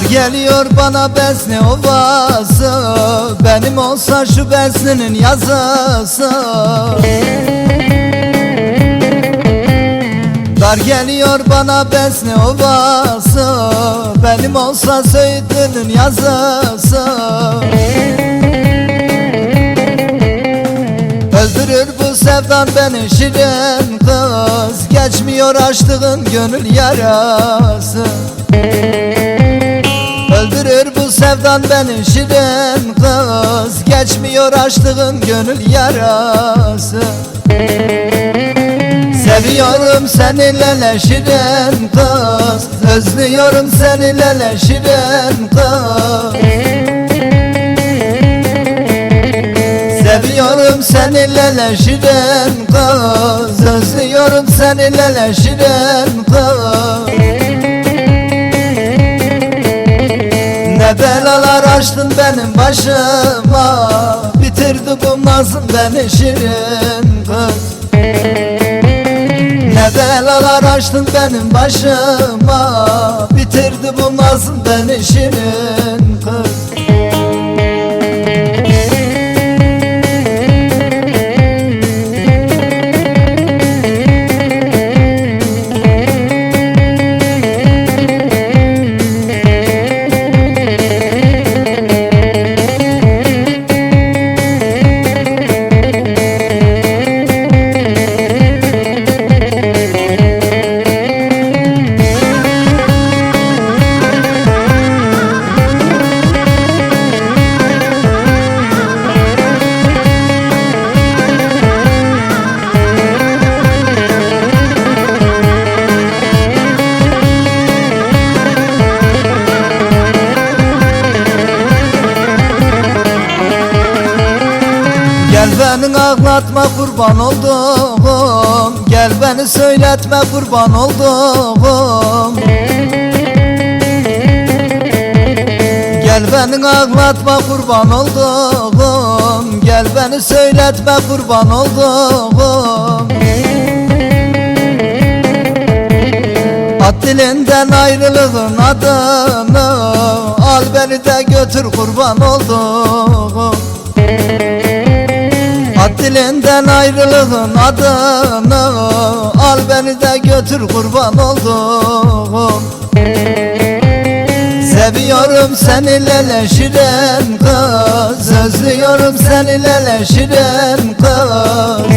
Dar geliyor bana besne ovası. Benim olsa şu besnenin yazısı. Dar geliyor bana besne ovası. Benim olsa Söğütlü'nün yazısı. Öldürür bu sevdan beni şirin kız. Geçmiyor açtığın gönül yarası sevdan beni şirin kız Geçmiyor açtığın gönül yarası. Seviyorum seni lele şirin kız Özlüyorum seni lele şirin kız. Seviyorum seni lele şirin kız Özlüyorum seni lele şirin kız Ne belalar açtın benim başıma. Bitirdi bu nazım beni şirin kız. Ne belalar açtın benim başıma. Bitirdi bu nazım beni şirin Beni ağlatma kurban oldum Gel beni söyletme kurban oldum Gel beni ağlatma kurban oldum Gel beni söyletme kurban oldum At dilinden ayrılığın adını Al beni de götür kurban oldum dilinden ayrılığın adını Al beni de götür kurban oldum. Seviyorum seni lele şirin kız Özlüyorum seni lele şirin kız.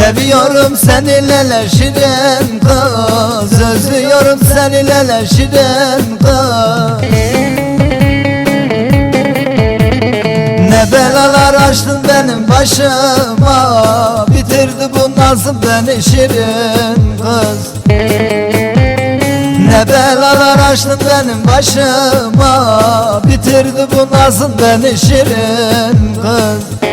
Seviyorum seni lele şirin kız Özlüyorum seni lele şirin kız başıma Bitirdi bu nazım beni şirin kız. Ne belalar açtın benim başıma Bitirdi bu nazım beni şirin kız